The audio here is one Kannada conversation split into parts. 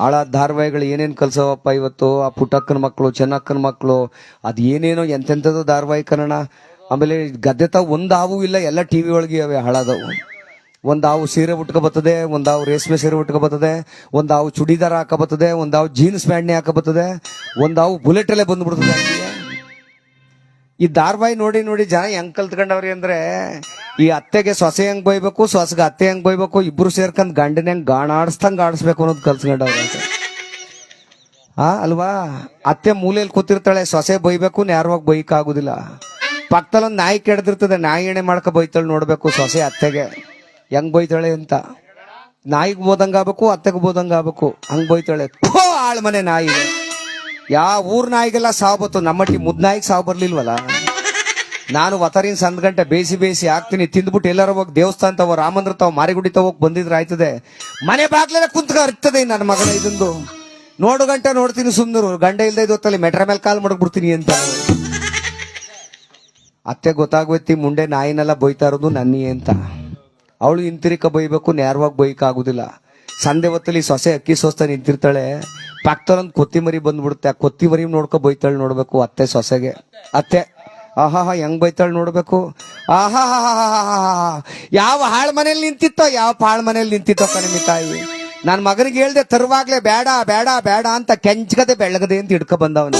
ಆಳ ಧಾರಾವಾಹಿಗಳು ಏನೇನು ಕಲ್ಸವಪ್ಪ ಇವತ್ತು? ಆ ಪುಟ್ಟಕ್ಕನ ಮಕ್ಕಳು ಚೆನ್ನಕ್ಕನ ಮಕ್ಕಳು ಅದು ಏನೇನೋ ಎಂತೆಂಥದ್ದು ಧಾರಾವಾಹಿ ಕನ್ನಡ? ಆಮೇಲೆ ಗದ್ದೆ ತಾವು ಒಂದು ಹಾವು ಇಲ್ಲ, ಎಲ್ಲ ಟಿ ವಿ ಒಳಗೆ ಅವೆ ಹಾಳಾದವು. ಒಂದು ಹಾವು ಸೀರೆ ಉಟ್ಕೊ ಬರ್ತದೆ, ಒಂದು ಹಾವು ರೇಷ್ಮೆ ಸೀರೆ ಉಟ್ಕೊ ಬರ್ತದೆ, ಒಂದು ಹಾವು ಚುಡಿದಾರ ಹಾಕೋ ಬರ್ತದೆ, ಒಂದು ಹಾವು ಜೀನ್ಸ್ ಪ್ಯಾಂಟ್ನೇ ಹಾಕೋ ಬರ್ತದೆ, ಒಂದು ಹಾವು ಬುಲೆಟಲ್ಲೇ ಬಂದುಬಿಡ್ತದೆ. ಈ ಧಾರವಾಹಿ ನೋಡಿ ನೋಡಿ ಜನ ಹೆಂಗ್ ಕಲ್ತ್ಕೊಂಡವ್ರಿ ಅಂದ್ರೆ, ಈ ಅತ್ತೆಗೆ ಸೊಸೆ ಹೆಂಗ್ ಬೈಬೇಕು, ಸೊಸೆಗೆ ಅತ್ತೆ ಹೆಂಗ್ ಬೈಬೇಕು, ಇಬ್ರು ಸೇರ್ಕೊಂಡ್ ಗಂಡನ ಹೆಂಗ್ ಗಾಣಾಡ್ಸ್ದಂಗ್ ಆಡಿಸ್ಬೇಕು ಅನ್ನೋದು ಕಲ್ಸ್ಕೊಂಡವ್ರಿ ಅಂತ. ಆ, ಅಲ್ವಾ? ಅತ್ತೆ ಮೂಲೆಯಲ್ಲಿ ಕೂತಿರ್ತಾಳೆ, ಸೊಸೆ ಬೈಬೇಕು ನೇರವಾಗಿ ಬೈಕ್ ಆಗುದಿಲ್ಲ ಪಕ್ಕದಲ್ಲೊಂದ್ ನಾಯಿ ಕೆಡ್ದಿರ್ತದೆ, ನಾಯಿ ಎಣೆ ಮಾಡ್ಕೊ ಬೈತಾಳೆ ನೋಡ್ಬೇಕು ಸೊಸೆ ಅತ್ತೆಗೆ. ಹೆಂಗ್ ಬೈತಾಳೆ ಅಂತ. ನಾಯಿಗೆ ಬೋದಂಗ ಆಗ್ಬೇಕು, ಅತ್ತೆಗೆ ಬೋದಂಗ ಆಗ್ಬೇಕು, ಹಂಗ್ ಬೈತಾಳೆ. ಆಳ್ ಮನೆ ನಾಯಿ ಯಾವ ಊರ್ ನಾಯಿಗೆಲ್ಲ ಸಾವು ಬತ್ತು ನಮ್ಮಟ್ಟಿ ಮುದ್ ನಾಯಿಗೆ ಸಾವು ಬರ್ಲಿಲ್ವಲ್ಲ? ನಾನು ವತರಿನ ಸಂದ್ ಗಂಟೆ ಬೇಸಿ ಬೇಸಿ ಹಾಕ್ತೀನಿ. ತಿಂದ್ಬಿಟ್ಟು ಎಲ್ಲಾರ ಹೋಗಿ ದೇವಸ್ಥಾನ ತವ ರಾಮಂದ್ರ ತಾವ ಮಾರಿಗುಡಿ ತಾವ ಹೋಗಿ ಬಂದಿದ್ರೆ ಆಯ್ತದೆ. ಮನೆ ಬಾಗ್ಲೆಲ್ಲ ಕುಂತ್ಕ ಇರ್ತದೆ ನನ್ನ ಮಗನ ಇದೊಂದು. ನೋಡು ಗಂಟೆ ನೋಡ್ತೀನಿ ಸುಂದರು ಗಂಡ ಇಲ್ದ ಹೊತ್ತಲ್ಲಿ ಮೆಟ್ರ ಮೇಲೆ ಕಾಲ್ ಮಾಡ್ಬಿಡ್ತೀನಿ ಅಂತ. ಅತ್ತೆ ಗೊತ್ತಾಗೋಯ್ತಿ ಮುಂಡೆ ನಾಯಿನೆಲ್ಲ ಬೈತಾ ಇರೋದು ನನ್ನಿ ಅಂತ. ಅವಳು ಹಿಂತಿರಿಕ ಬೈಬೇಕು, ನೇರವಾಗಿ ಬೈಕ್ ಆಗುದಿಲ್ಲ. ಸಂದೆ ಹೊತ್ತಲ್ಲಿ ಸೊಸೆ ಅಕ್ಕಿ ಸೋಸ್ತಾ ನಿಂತಿರ್ತಾಳೆ. ಪಕ್ಕದಲ್ಲೊಂದು ಕೊತ್ತಿಮರಿ ಬಂದ್ಬಿಡುತ್ತೆ. ಆ ಕೊತ್ತಿಮರಿ ನೋಡ್ಕೊ ಬೈತಾಳೆ ನೋಡ್ಬೇಕು ಅತ್ತೆ ಸೊಸೆಗೆ. ಅತ್ತೆ, ಆಹಾಹಾ, ಹೆಂಗ್ ಬೈತಾಳೆ ನೋಡ್ಬೇಕು? ಆಹಾ ಯಾವ ಹಾಳ್ ಮನೇಲಿ ನಿಂತಿತ್ತೋ, ಯಾವ ಪಾಳ್ ಮನೇಲಿ ನಿಂತಿತ್ತೋ ಕಣಿಮಿ ತಾಯಿ ನನ್ನ ಮಗನಿಗೆ ಹೇಳ್ದೆ, ತರುವಾಗ್ಲೇ ಬೇಡ ಬೇಡ ಬೇಡ ಅಂತ ಕೆಂಚ್ಗದೆ ಬೆಳಗದೆ ಅಂತ ಹಿಡ್ಕೊ ಬಂದವನು.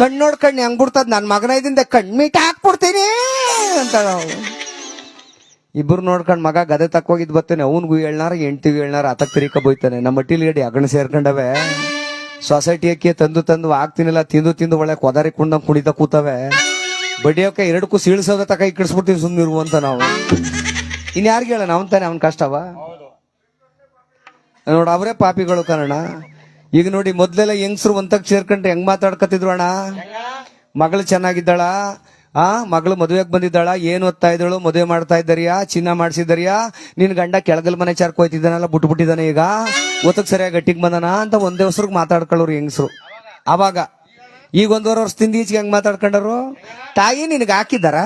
ಕಣ್ಣು ನೋಡ್ ಕಣ್ಣು ಹೆಂಗ್ ಬಿಡ್ತದ? ನನ್ನ ಮಗನ ಇದಿಂದ ಕಣ್ಮೀಟ್ ಹಾಕ್ಬಿಡ್ತೀನಿ ಅಂತ ಇಬ್ರು ನೋಡ್ಕೊಂಡ್ ಮಗ ಗದೆ ತಕ್ಕೋಗಿದ್ ಬರ್ತೇನೆ ಅವನ್ಗೂ ಹೇಳ್ನಾರ ಎಂಟಿಗೂ ಹೇಳ್ನಾರ ಅತಕ್ ತಿರಿಕ ಬೋಯ್ತಾನೆ ನಮ್ಮ ಮಟ್ಟಿಲಿ ಗಡಿ ಅಗಣ ಸೇರ್ಕೊಂಡವೆ. ಸೊಸೈಟಿ ಅಕ್ಕಿ ತಂದು ತಂದು ಆಗ್ತೀನಿಲ್ಲ, ತಿಂದು ತಿಂದು ಒಳ್ಳೆ ಕೊದಾರಿ ಕುಂಡ ಕುಣಿತ ಕೂತವೆ. ಬಡಿಯೋಕೆ ಎರಡಕ್ಕೂ ಸೀಳ್ಸೋದ ತಕ ಇಕ್ಕಿಡ್ಸ್ಬಿಡ್ತೀವಿ ಸುಮ್ಮನೆ ಇರುವಂತ ನಾವು. ಇನ್ ಯಾರಿಗೆ ಹೇಳೋಣ? ಅವನ್ ತಾನೆ, ಅವನ್ ಕಷ್ಟವ? ನೋಡ, ಅವರೇ ಪಾಪಿಗಳು ಕಾರಣ. ಈಗ ನೋಡಿ ಮೊದ್ಲೆಲ್ಲ ಹೆಂಗ್ಸರು ಒಂತಕ್ ಸೇರ್ಕೊಂಡ್ರೆ ಹೆಂಗ್ ಮಾತಾಡ್ಕತಿದ್ರು ಅಣ್ಣ? ಮಗಳು ಚೆನ್ನಾಗಿದ್ದಾಳ? ಆ, ಮಗಳು ಮದುವೆಗೆ ಬಂದಿದ್ದಾಳ, ಏನು ಓದ್ತಾ ಇದ್ದಳು, ಮದುವೆ ಮಾಡ್ತಾ ಇದ್ದಾರಿಯಾ, ಚಿನ್ನ ಮಾಡಿಸಿದ್ದಾರಿಯಾ? ನಿನ್ ಗಂಡ ಕೆಳಗಲ್ ಮನೆ ಚಾರ್ಕ್ ಹೋಯ್ತಿದ್ದಾನಲ್ಲ, ಬಿಟ್ಟು ಬಿಟ್ಟಿದ್ದಾನೆ ಈಗ? ಒತ್ತಕ್ ಸರಿಯಾಗಿ ಗಟ್ಟಿಗೆ ಬಂದನ ಅಂತ ಒಂದೇ ಹೊಸರ್ಗ್ ಮಾತಾಡ್ಕೊಳ್ಳೋರು ಹೆಂಗಸರು. ಅವಾಗ, ಈಗ ಒಂದೂವರೆ ವರ್ಷದಿಂದ ಈಚೆಗೆ ಹೆಂಗ್ ಮಾತಾಡ್ಕೊಂಡರು? ತಾಯಿ ನಿನಗೆ ಹಾಕಿದಾರ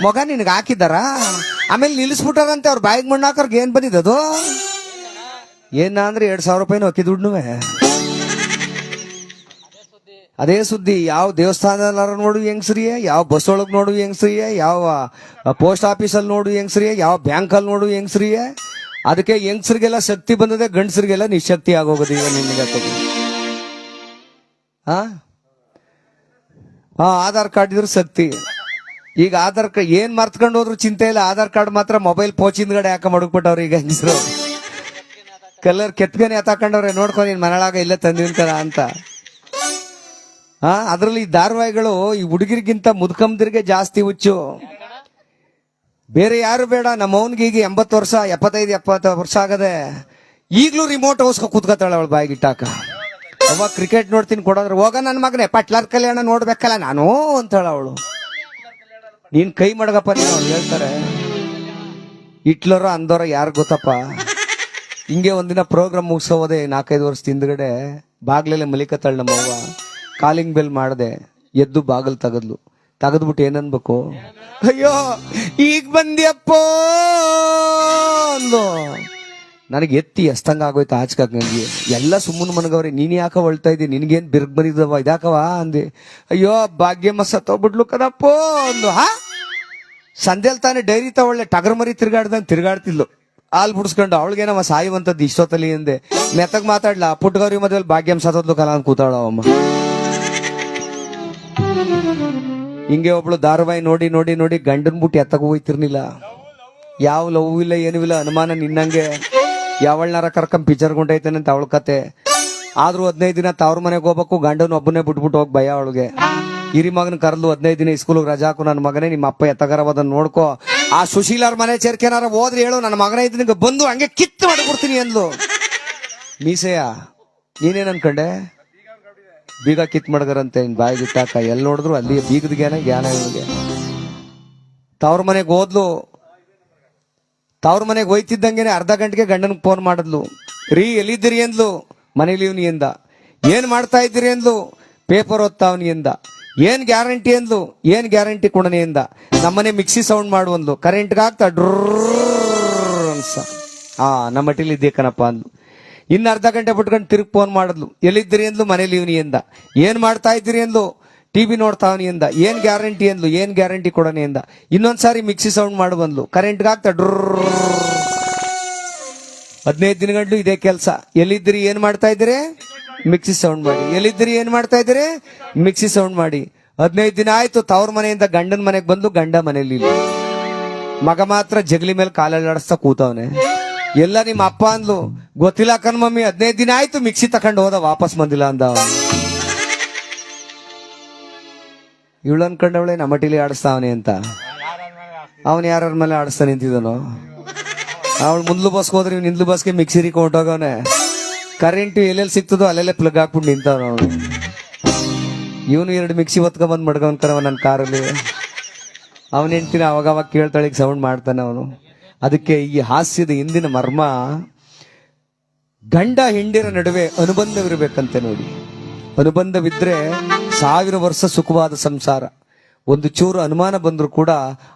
ಮಗ ನಿನಗೆ ಹಾಕಿದಾರ ಆಮೇಲೆ ನಿಲ್ಲಿಸ್ಬಿಟ್ಟಾರಂತೆ ಅವ್ರ ಬಾಯಿಗೆ ಮಣ್ಣು ಹಾಕೋರ್ಗೆ ಏನ್ ಬಂದಿದ್ದದು ಏನ ಅಂದ್ರೆ ಎರಡ್ ಸಾವಿರ ರೂಪಾಯಿನೂ ದುಡ್ಡುವೆ ಅದೇ ಸುದ್ದಿ, ಯಾವ ದೇವಸ್ಥಾನದಲ್ಲಾರ ನೋಡು ಹೆಂಗ್ಸ್ರಿಯೇ, ಯಾವ ಬಸ್ ಒಳಗ್ ನೋಡು ಹೆಂಗ್ಸ್ರಿಯೇ, ಯಾವ ಪೋಸ್ಟ್ ಆಫೀಸಲ್ಲಿ ನೋಡು ಹೆಂಗ್ಸ್ರಿಯೇ, ಯಾವ ಬ್ಯಾಂಕಲ್ಲಿ ನೋಡು ಹೆಂಗ್ಸ್ರಿಯೇ, ಅದಕ್ಕೆ ಹೆಂಗ್ಸ್ರಿಗೆಲ್ಲ ಶಕ್ತಿ ಬಂದದೆ ಗಂಡಸರಿಗೆಲ್ಲ ನಿಶಕ್ತಿ ಆಗೋಗೋದು ಈಗ ನಿಮ್ಗೆ ಹಾ ಹಾ ಆಧಾರ್ ಕಾರ್ಡ್ ಇದ್ರೆ ಶಕ್ತಿ. ಈಗ ಆಧಾರ್ ಕಾರ್ಡ್ ಏನ್ ಮರ್ತ್ಕೊಂಡು ಹೋದ್ರು ಚಿಂತೆ ಇಲ್ಲ, ಆಧಾರ್ ಕಾರ್ಡ್ ಮಾತ್ರ ಮೊಬೈಲ್ ಪೋಚಿಂದ್ಗಡೆ ಯಾಕೆ ಮಡಗ್ಬಿಟ್ಟವ್ರು ಈಗ ಹೆಂಗಸರು. ಕಲ್ಲರ್ ಕೆತ್ಗನೆ ಎತ್ತಾಕೊಂಡವ್ರೆ, ನೋಡ್ಕೊ, ನೀನ್ ಮನೆಯೊಳಗ ಇಲ್ಲೇ ತಂದಿರ್ತಾರ ಅಂತ. ಹಾ ಅದರಲ್ಲಿ ಈ ಧಾರಾವಾಹಿಗಳು ಈ ಹುಡುಗಿರಿಗಿಂತ ಮುದ್ಕಂದಿರಿಗೆ ಜಾಸ್ತಿ ಹುಚ್ಚು. ಬೇರೆ ಯಾರು ಬೇಡ, ನಮ್ಮ ಎಂಬತ್ತು ವರ್ಷ, ಎಪ್ಪತ್ತೈದು, ಎಪ್ಪತ್ತು ವರ್ಷ ಆಗದೆ ಈಗ್ಲೂ ರಿಮೋಟ್ ಓಸ್ಕೊ ಕೂತ್ಕೊತಾಳೆ ಬಾಯಿಗೆ ಬಾಯಿಗಿಟ್ಟಾಕ ಅವಾಗ ಕ್ರಿಕೆಟ್ ನೋಡ್ತೀನಿ ಕೊಡೋದ್ರೆ, ಹೋಗ ನನ್ನ ಮಗನೇ ಪಟ್ಲಾರ್ ಕಲ್ಯಾಣ ನೋಡ್ಬೇಕಲ್ಲ ನಾನು ಅಂತೇಳ ಅವಳು. ನೀನ್ ಕೈ ಮಡಗಪ್ಪ ನೀನು ಅವ್ಳು ಹೇಳ್ತಾರೆ. ಹಿಟ್ಲರ ಅಂದೋರ ಯಾರು ಗೊತ್ತಪ್ಪ? ಹಿಂಗೆ ಒಂದಿನ ಪ್ರೋಗ್ರಾಮ್ ಮುಗಿಸೋದೆ ನಾಲ್ಕೈದು ವರ್ಷ ಹಿಂದ್ಗಡೆ, ಬಾಗ್ಲೆಲ್ಲ ಮಲಿಕತ್ತಾಳ ನಮ್ಮವ್ವ ಕಾಲಿಂಗ್ ಬೆಲ್ ಮಾಡಿದೆ ಎದ್ದು ಬಾಗಿಲು ತೆಗದ್ಲು. ತೆಗೆದ್ಬಿಟ್ಟು ಏನನ್ಬೇಕು? ಅಯ್ಯೋ, ಈಗ ಬಂದ್ಯಪ್ಪೋ ನನಗೆ ಎತ್ತಿ ಎಸ್ತಂಗ ಆಗೋಯ್ತು ಆಚ್ಕಾಕ್ ನನಗೆ ಎಲ್ಲ ಸುಮ್ಮನೆ ಮನಗವ್ರೆ, ನೀನ್ ಯಾಕ ಹೊಳ್ತಾ ಇದ್ದಿ? ನಿನ್ಗೇನ್ ಬಿರ್ಗ್ ಬಂದಿದ್ದವ ಇದಾಕವ ಅಂದೆ. ಅಯ್ಯೋ ಭಾಗ್ಯಮ್ಮ ಸತ್ತೋಗ್ಬಿಡ್ಲು ಕದಪ್ಪೋ ಅಂದು ಹಾ? ಸಂದೇಲ್ ತಾನೆ ಡೈರಿ ತಗೊಳ್ಳೆ, ಟಗರ್ ಮರಿ ತಿರ್ಗಾಡ್ದಂಗ್ ತಿರ್ಗಾಡ್ತಿದ್ಲು. ಹಾಲ್ ಬಿಡಿಸ್ಕೊಂಡು ಅವಳಿಗೇನವ ಸಾಯುವಂತದ್ದು ಇಷ್ಟೊತ್ತಲ್ಲಿ ಅಂದೆ. ಮೆತ್ತಗ್ ಮಾತಾಡ್ಲಾ? ಪುಟ್ಟಗೌರಿ ಮದ್ವೆಲಿ ಭಾಗ್ಯಂ ಸತ್ತೋದ್ಲು ಕಲಾ ಅಂತ ಕೂತಾಳ ಅಮ್ಮ. ಹಿಂಗೆ ಒಬ್ಳು ಧಾರಾವಾಹಿ ನೋಡಿ ನೋಡಿ ನೋಡಿ ಗಂಡನ್ ಬಿಟ್ಟು ಎತ್ತಗ ಹೋಯ್ತಿರ್ನಿಲ್ಲ ಯಾವ ಲವ್ ಇಲ್ಲ, ಏನೂ ಇಲ್ಲ, ಅನುಮಾನ ನಿನ್ನಂಗೆ. ಯಾವಳ್ನಾರ ಕರ್ಕಂ ಪಿಚರ್ ಗೊಂಡೈತಾನೆ ಅಂತ ಅವಳ ಕತೆ. ಆದ್ರೂ ಹದಿನೈದು ದಿನ ತವ್ರ ಮನೆಗೆ ಹೋಗ್ಬೇಕು, ಗಂಡನ ಒಬ್ಬನೇ ಬಿಟ್ಬಿಟ್ಟು ಹೋಗಿ ಭಯ ಅವಳಿಗೆ. ಹಿರಿ ಮಗನ ಕರೆದು ಹದಿನೈದು ದಿನ ಸ್ಕೂಲ್ಗೆ ರಜಾ ಹಾಕು ನನ್ನ ಮಗನೇ, ನಿಮ್ಮ ಅಪ್ಪ ಎತ್ತಗರವಾದ ನೋಡ್ಕೋ. ಆ ಸುಶೀಲರ ಮನೆ ಚೇರ್ಕೆನಾರ ಹೋದ್ರೆ ಹೇಳು ನನ್ನ ಮಗನ ಇದ್ದನಿಗೆ ಬಂದು ಹಂಗೆ ಕಿತ್ತು ಮಾಡ್ಬಿಡ್ತೀನಿ ಅಂದ್ಲು. ಮೀಸೆಯ? ನೀನೇನ್ ಅನ್ಕಂಡೆ ಬೀಗ ಕಿತ್ ಮಾಡ್ದಾರಂತೆ, ಇನ್ ಬಾಯಿಗೆ ಇಟ್ಟಾಕ. ಎಲ್ಲಿ ನೋಡಿದ್ರು ಅಲ್ಲಿ ಬೀಗದ ಜ್ಞಾನ ಇವನಿಗೆ ತವ್ರ ಮನೆಗೆ ಹೋದ್ಲು. ತವ್ರ ಮನೆಗೆ ಹೋಯ್ತಿದ್ದಂಗೆನೆ ಅರ್ಧ ಗಂಟೆಗೆ ಗಂಡನಿಗೆ ಫೋನ್ ಮಾಡಿದ್ಲು. ರೀ, ಎಲ್ಲಿದ್ದೀರಿ ಅಂದ್ಲು. ಮನೇಲಿ ಇವನಿ ಎಂದ ಏನ್ ಮಾಡ್ತಾ ಇದ್ದೀರಿ ಅಂದ್ಲು. ಪೇಪರ್ ಓದ್ತಾವನಿ ಎಂದ ಏನ್ ಗ್ಯಾರಂಟಿ ಅಂದ್ಲು. ಏನ್ ಗ್ಯಾರಂಟಿ ಕೊಡನೆ ಎಂದ ನಮ್ಮನೆ ಮಿಕ್ಸಿ ಸೌಂಡ್ ಮಾಡು ಅಂದ್ಲು. ಕರೆಂಟ್ಗೆ ಹಾಕ್ತಾ ಡ್ರ ಆ ನಮ್ಮ ಮಟ್ಟಿಲಿದ್ದೇ ಕಣಪ್ಪ ಅಂದ್ಲು. ಇನ್ನು ಅರ್ಧ ಗಂಟೆ ಬಿಟ್ಕೊಂಡು ತಿರುಗಿ ಫೋನ್ ಮಾಡಿದ್ಲು. ಎಲ್ಲಿದ್ದೀರಿ ಅಂದ್ಲು? ಮನೇಲಿ ಇವನಿ ಎಂದ ಏನು ಮಾಡ್ತಾ ಇದ್ದೀರಿ ಅಂದ್ಲು? ಟಿವಿ ನೋಡ್ತಾವನಿ ಎಂದ ಏನು ಗ್ಯಾರಂಟಿ ಅಂದ್ಲು? ಏನು ಗ್ಯಾರಂಟಿ ಕೊಡೋನಿ ಎಂದ ಇನ್ನೊಂದ್ಸಾರಿ ಮಿಕ್ಸಿ ಸೌಂಡ್ ಮಾಡಿ ಬಂದ್ಲು. ಕರೆಂಟ್ಗೆ ಆಗ್ತಾ ಹದಿನೈದು ದಿನಗಂಟು ಇದೇ ಕೆಲಸ. ಎಲ್ಲಿದ್ದೀರಿ? ಏನು ಮಾಡ್ತಾ ಇದ್ದೀರಿ? ಮಿಕ್ಸಿ ಸೌಂಡ್ ಮಾಡಿ. ಎಲ್ಲಿದ್ದೀರಿ? ಏನು ಮಾಡ್ತಾ ಇದ್ದೀರಿ? ಮಿಕ್ಸಿ ಸೌಂಡ್ ಮಾಡಿ. ಹದಿನೈದು ದಿನ ಆಯ್ತು. ತವ್ರ ಮನೆಯಿಂದ ಗಂಡನ ಮನೆಗೆ ಬಂದು ಗಂಡ ಮನೇಲಿ ಮಗ ಮಾತ್ರ ಜಗಲಿ ಮೇಲೆ ಕಾಲಲ್ಲಿ ಆಡಿಸ್ತಾ ಕೂತವನೆ. ಎಲ್ಲ ನಿಮ್ಮ ಅಪ್ಪ ಅಂದ್ಲು, ಗೊತ್ತಿಲ್ಲ ಕಣ್ ಮಮ್ಮಿ, ಹದಿನೈದು ದಿನ ಆಯ್ತು, ಮಿಕ್ಸಿ ತಕೊಂಡು ಹೋದ, ವಾಪಸ್ ಬಂದಿಲ್ಲ ಅಂದ ಇವಳು ಅನ್ಕೊಂಡವಳೆ ನಮ್ಮಟಿಲಿ ಆಡಿಸ್ತಾವನೆ ಅಂತ. ಅವನ್ ಯಾರ ಮೇಲೆ ಆಡಿಸ್ತಾ ನಿಂತಿದನು ಅವಳು ಮುಂದ್ಲು ಬಸ್ಗೆ ಹೋದ್ರೆ ಇವ್ನು ಹಿಂದ್ಲು ಬಸ್ಗೆ ಮಿಕ್ಸಿರಿ ಕೊಂಡೋಗವನೆ ಕರೆಂಟ್ ಎಲ್ಲೆಲ್ಲಿ ಸಿಕ್ತದೋ ಅಲ್ಲೆಲ್ಲೇ ಪ್ಲಗ್ ಹಾಕ್ಬಿಟ್ಟು ನಿಂತವನು ಅವನು. ಇವನು ಎರಡು ಮಿಕ್ಸಿ ಹೊತ್ಕೊಂಡ್ ಬಂದ್ ಮಡ್ಕೊಂಡ್ ಕರವ ನನ್ನ ಕಾರಲ್ಲಿ. ಅವನ ಹೆಂಡ್ತಿನ ಅವಾಗ ಅವಾಗ ಕೇಳ್ತಾಳೆ ಸೌಂಡ್ ಮಾಡ್ತಾನೆ ಅವನು. ಅದಕ್ಕೆ ಈ ಹಾಸ್ಯದ ಹಿಂದಿನ ಮರ್ಮ, ಗಂಡ ಹೆಂಡಿರ ನಡುವೆ ಅನುಬಂಧವಿರಬೇಕಂತೆ ನೋಡಿ. ಅನುಬಂಧವಿದ್ರೆ ಸಾವಿರ ವರ್ಷ ಸುಖವಾದ ಸಂಸಾರ. ಒಂದು ಚೂರು ಅನುಮಾನ ಬಂದ್ರು ಕೂಡ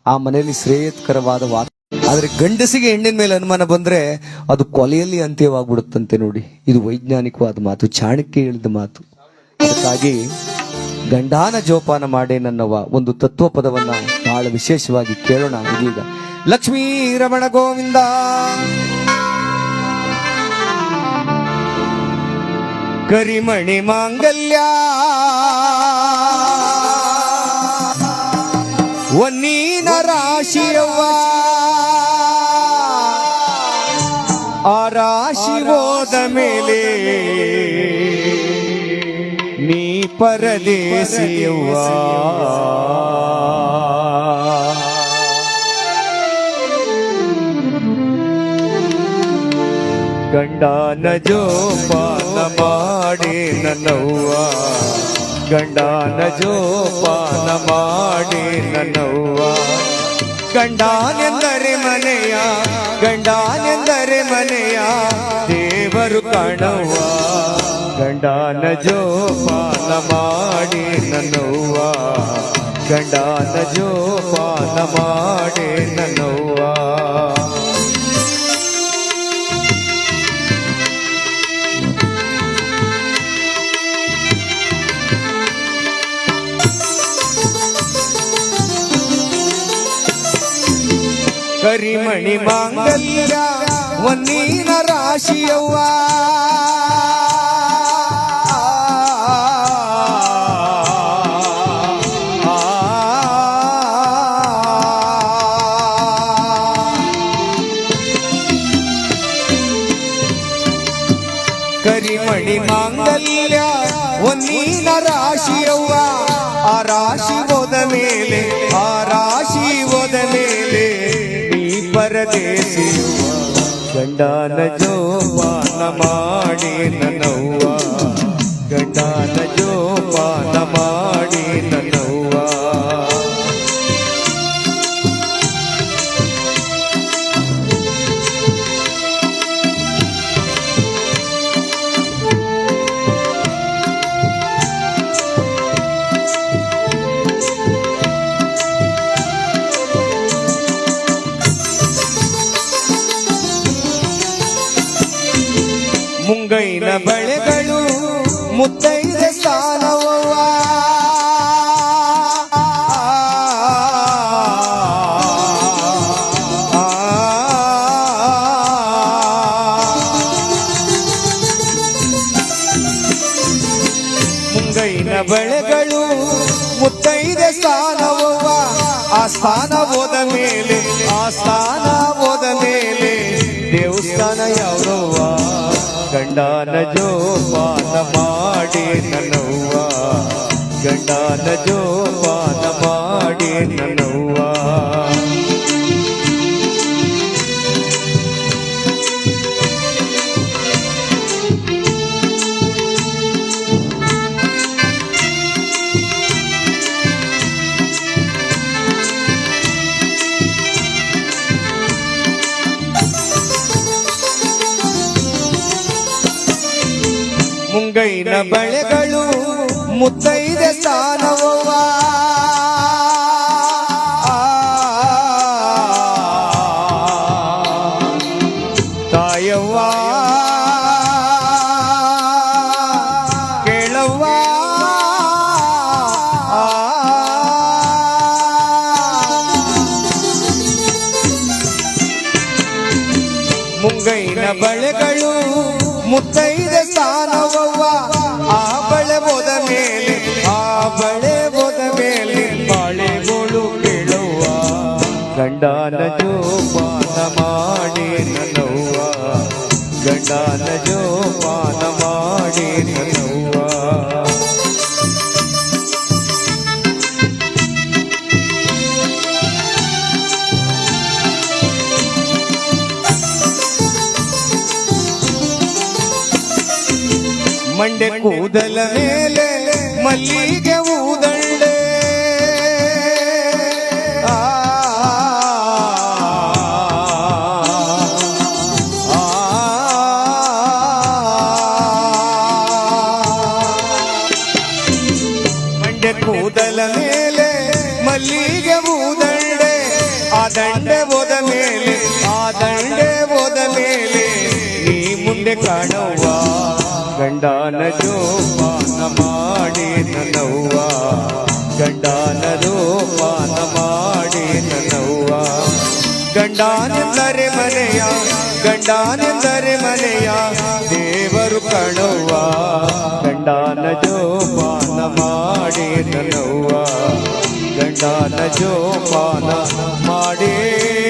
ಆ ಮನೆಯಲ್ಲಿ ಶ್ರೇಯತ್ಕರವಾದ ವಾತ, ಆದ್ರೆ ಗಂಡಸಿಗೆ ಹೆಣ್ಣಿನ ಮೇಲೆ ಅನುಮಾನ ಬಂದ್ರೆ ಅದು ಕೊಲೆಯಲ್ಲಿ ಅಂತ್ಯವಾಗ್ಬಿಡುತ್ತಂತೆ ನೋಡಿ. ಇದು ವೈಜ್ಞಾನಿಕವಾದ ಮಾತು, ಚಾಣಕ್ಯ ಹೇಳಿದ ಮಾತು. ಅದಕ್ಕಾಗಿ ಗಂಡಾನ ಜೋಪಾನ ಮಾಡೇ ನನ್ನವ ಒಂದು ತತ್ವ ಪದವನ್ನ ಬಹಳ ವಿಶೇಷವಾಗಿ ಕೇಳೋಣ ಇದೀಗ. ಲಕ್ಷ್ಮೀ ರಮಣ ಗೋವಿಂದ. ಕರಿಮಣಿ ಮಾಂಗಲ್ಯ. ಒನ್ನೀನ ರಾಶಿಯವ್ವ. ಆ ರಾಶಿ ಹೋದ ಮೇಲೆ ನೀ ಪರದೇಶಿಯವ್ವ ಗಂಡನ ಜೋಪಾನ ಮಾಡಿ ನನ್ನವ್ವ. ಗಂಡನ ಜೋಪಾನ ಮಾಡಿ ನನ್ನವ್ವ. ಗಂಡನೆಂದರೆ ಮನೆಯ ಗಂಡನೆಂದರೆ ಮನೆಯ ದೇವರು ಕಾಣುವ ಗಂಡನ ಜೋಪಾನ ಮಾಡಿ ನನ್ನವ್ವ ಗಂಡನ ಜೋಪಾನ ಮಾಡಿ ನನ್ನವ್ವ ಕರಿಮಣಿ ಮಾಂಗಲ್ಯ ಒನ್ನೀನ ರಾಶಿಯವ್ವ. ಕರಿಮಣಿ ಮಾಂಗಲ್ಯ ಒನ್ನೀನ ರಾಶಿಯವ್ವ. ಆ ರಾಶಿ ಹೋದ ಮೇಲೆ ಪರದೇಶಿಯವ್ವ ಗಂಡನ ಜೋಪಾನ ಮಾಡಿ ನನ್ನವ್ವ ಗಂಡನ ಜೋಪಾನ ಮುತ್ತೈದ ಸ್ಥಾನವವ್ವ. ಮುಂಗೈನ ಬಳೆಗಳು ಮುತ್ತೈದೆ ಸ್ಥಾನವವ್ವ. ಆ ಸ್ಥಾನ ಹೋದ ಮೇಲೆ, ಆ ಸ್ಥಾನ ಹೋದ ಮೇಲೆ ದೇವಸ್ಥಾನ ಯಾವ್ದವ್ವ? ಗಂಡನ ಜೋಪಾನ ಮಾಡಿ ನನ್ನವ್ವ ಗಂಡನ ಜೋಪಾನ ಮಾಡಿ ನನ್ನವ್ವ ಮುಂಗೈನ ಬಳೆಗಳು ಮುತ್ತೈದೆ ಸ್ಥಾನವವ್ವ ತಾಯವ್ವ. ಕೇಳವ್ವ. ಮುಂಗೈನ ಬಳೆಗಳು ಮುತ್ತೈದೆ ಸ್ಥಾನವವ್ವ. ಆ ಬಳೆ ಹೋದ ಮೇಲೆ, ಆ ಬಳೆ ಹೋದ ಮೇಲೆ ಬಾಳೆಗಳು ಬೀಳುವ. ಗಂಡನ ಜೋಪಾನ ಮಾಡಿ ನನ್ನವ್ವ. ಗಂಡನ ಜೋಪಾನ ಮಾಡಿ ನನ್ನವ್ವ. ಮಂಡೆ ಕೂದಲ ಮೇಲೆ ಮಲ್ಲಿಗೆ ಆ, ಮಂಡೆ ಕೂದಲ ಮೇಲೆ ಮಲ್ಲಿಗೆ ಊದಂಡೆ ಆ ದಂಡೆ ಹೋದ ಮೇಲೆ ಆ ದಂಡೆ ಹೋದ ಮೇಲೆ ನೀ ಮುಂದೆ ಕಾಣವ್ವ ಗಂಡನ ಜೋಪಾನ ಮಾಡಿ ನನ್ನವ್ವ. ಗಂಡನ ಜೋಪಾನ ಮಾಡಿ ನನ್ನವ್ವ. ಗಂಡಾನೆಂದರೆ ಮನೆಯ ಗಂಡಾನೆಂದರೆ ಮನೆಯ ದೇವರು ಕಣವ್ವ. ಗಂಡನ ಜೋಪಾನ ಮಾಡಿ ನನ್ನವ್ವ. ಗಂಡನ ಜೋಪಾನ ಮಾಡಿ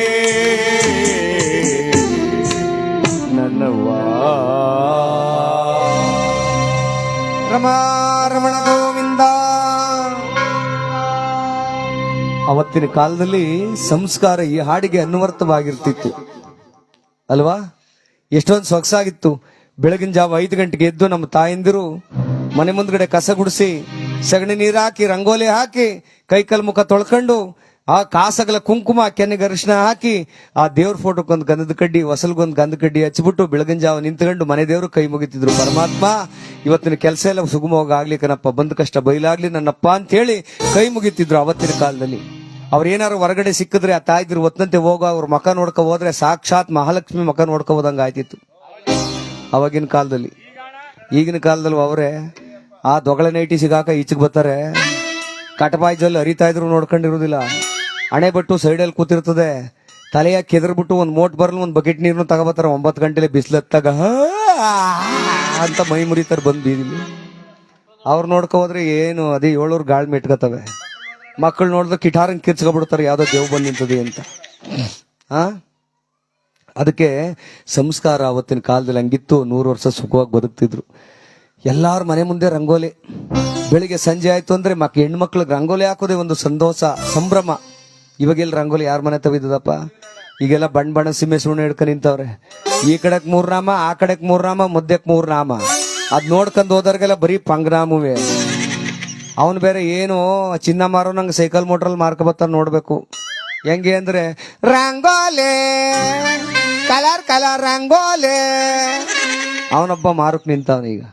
ರಮಾ ರಮಣ ಗೋವಿಂದ. ಅವತ್ತಿನ ಕಾಲದಲ್ಲಿ ಸಂಸ್ಕಾರ ಈ ಹಾಡಿಗೆ ಅನ್ವರ್ಥವಾಗಿರ್ತಿತ್ತು ಅಲ್ವಾ? ಎಷ್ಟೊಂದು ಸೊಗಸಾಗಿತ್ತು. ಬೆಳಗಿನ ಜಾವ ಐದು ಗಂಟೆಗೆ ಎದ್ದು ನಮ್ಮ ತಾಯಂದಿರು ಮನೆ ಮುಂದ್ಗಡೆ ಕಸ ಗುಡಿಸಿ ಸಗಣಿ ನೀರು ಹಾಕಿ, ರಂಗೋಲಿ ಹಾಕಿ ಕೈಕಲ್ ಮುಖ ತೊಳ್ಕೊಂಡು ಆ ಕಾಸಗಲ ಕುಂಕುಮ ಕೆನ್ನೆಗೆ ಅರಿಶಿನ ಹಾಕಿ ಆ ದೇವ್ರ ಫೋಟೋಕೊಂದು ಗಂಧದ ಕಡ್ಡಿ ಹೊಸಲ್ಗೊಂದು ಗಂಧ ಕಡ್ಡಿ ಹಚ್ಚಿಬಿಟ್ಟು ಬೆಳಗಿನ ಜಾವ ನಿಂತ್ಕೊಂಡು ಮನೆ ದೇವರು ಕೈ ಮುಗಿತಿದ್ರು. ಪರಮಾತ್ಮ, ಇವತ್ತಿನ ಕೆಲಸ ಎಲ್ಲ ಸುಗಮವಾಗಿ ಆಗ್ಲಿ ಕನಪ್ಪ ಬಂದ ಕಷ್ಟ ಬಯಲಾಗ್ಲಿ ನನ್ನಪ್ಪ ಅಂತ ಹೇಳಿ ಕೈ ಮುಗಿತಿದ್ರು ಅವತ್ತಿನ ಕಾಲದಲ್ಲಿ. ಅವ್ರ ಏನಾರು ಹೊರಗಡೆ ಸಿಕ್ಕಿದ್ರೆ ಆ ತಾಯಿದ್ರು ಒತ್ತಂತೆ ಹೋಗೋ, ಅವ್ರ ಮಕ ನೋಡ್ಕೊ ಹೋದ್ರೆ ಸಾಕ್ಷಾತ್ ಮಹಾಲಕ್ಷ್ಮಿ ಮಕ ನೋಡ್ಕೊ ಹೋದಂಗ ಆಯ್ತಿತ್ತು. ಅವಾಗಿನ ಕಾಲದಲ್ಲಿ. ಈಗಿನ ಕಾಲದಲ್ಲಿ ಅವರೇ ಆ ದೊಗಳೆ ನೈಟಿ ಸಿಗಾಕ ಈಚೆಗೆ ಬರ್ತಾರೆ. ಕಟಪಾಯಿ ಜಲ್ ಹರಿತಾ ಇದ್ರು ನೋಡ್ಕೊಂಡಿರೋದಿಲ್ಲ ಹಣೆ ಬಟ್ಟು ಸೈಡಲ್ಲಿ ಕೂತಿರ್ತದೆ. ತಲೆಯ ಕೆದರ್ಬಿಟ್ಟು ಒಂದು ಮೋಟ್ ಬರ್ಲ್ ಒಂದು ಬಕೆಟ್ ನೀರನ್ನು ತಗೋಬತ್ತಾರ. ಒಂಬತ್ತು ಗಂಟೆಲಿ ಬಿಸಿಲತ್ತಾಗ ಅಂತ ಮೈ ಮುರಿತಾರೆ ಬಂದು ಬೀದಿಲಿ ಅವ್ರು ನೋಡ್ಕೋದ್ರೆ ಏನು, ಅದೇ ಏಳೂರು ಗಾಳಿ ಮೆಟ್ಕೋತವೆ ಮಕ್ಕಳು ನೋಡಿದ್ರೆ ಕಿಟಾರಂಗೆ ಕಿರ್ಚ್ಕೊಬಿಡ್ತಾರೆ, ಯಾವುದೋ ದೇವ್ ಬಂದ್ ನಿಂತದೆ ಅಂತ. ಅದಕ್ಕೆ ಸಂಸ್ಕಾರ ಅವತ್ತಿನ ಕಾಲದಲ್ಲಿ ಹಂಗಿತ್ತು. ನೂರು ವರ್ಷ ಸುಖವಾಗಿ ಬದುಕ್ತಿದ್ರು. ಎಲ್ಲಾರ ಮನೆ ಮುಂದೆ ರಂಗೋಲಿ. ಬೆಳಿಗ್ಗೆ ಸಂಜೆ ಆಯ್ತು ಅಂದ್ರೆ ಮಕ್, ಹೆಣ್ಮಕ್ಳಿಗೆ ರಂಗೋಲಿ ಹಾಕೋದೇ ಒಂದು ಸಂತೋಷ, ಸಂಭ್ರಮ. ಇವಾಗೆಲ್ಲ ರಂಗೋಲಿ ಯಾರ ಮನೆ ತವಿದ್ದದಪ್ಪ ಈಗೆಲ್ಲ ಬಣ್ಣ ಬಣ್ಣ ಸಿಮ್ಮೆ ಸುಣ್ಣ ಹಿಡ್ಕೊಂಡು ನಿಂತವ್ರೆ. ಈ ಕಡೆಕ್ ಮೂರ್ ನಾಮ ಆ ಕಡೆಕ್ ಮೂರ್ ನಾಮ ಮುದ್ದೆಕ್ ಮೂರ್ ನಾಮ ಅದ್ ನೋಡ್ಕೊಂಡ್ ಹೋದವ್ರಿಗೆಲ್ಲ ಬರೀ ಪಂಗ್ರಾಮುವೆ. ಅವನು ಬೇರೆ ಏನು ಚಿನ್ನ ಮಾರೋ ನಂಗೆ ಸೈಕಲ್ ಮೋಟ್ರಲ್ಲಿ ಮಾರ್ಕ ಬರ್ತಾನೆ ನೋಡ್ಬೇಕು. ಹೆಂಗೆ ಅಂದ್ರೆ, ರಂಗೋಲೆ, ಕಲರ್ ಕಲರ್ ರಂಗೋಲೆ. ಅವನೊಬ್ಬ ಮಾರಕ್ ನಿಂತವನ ಈಗ.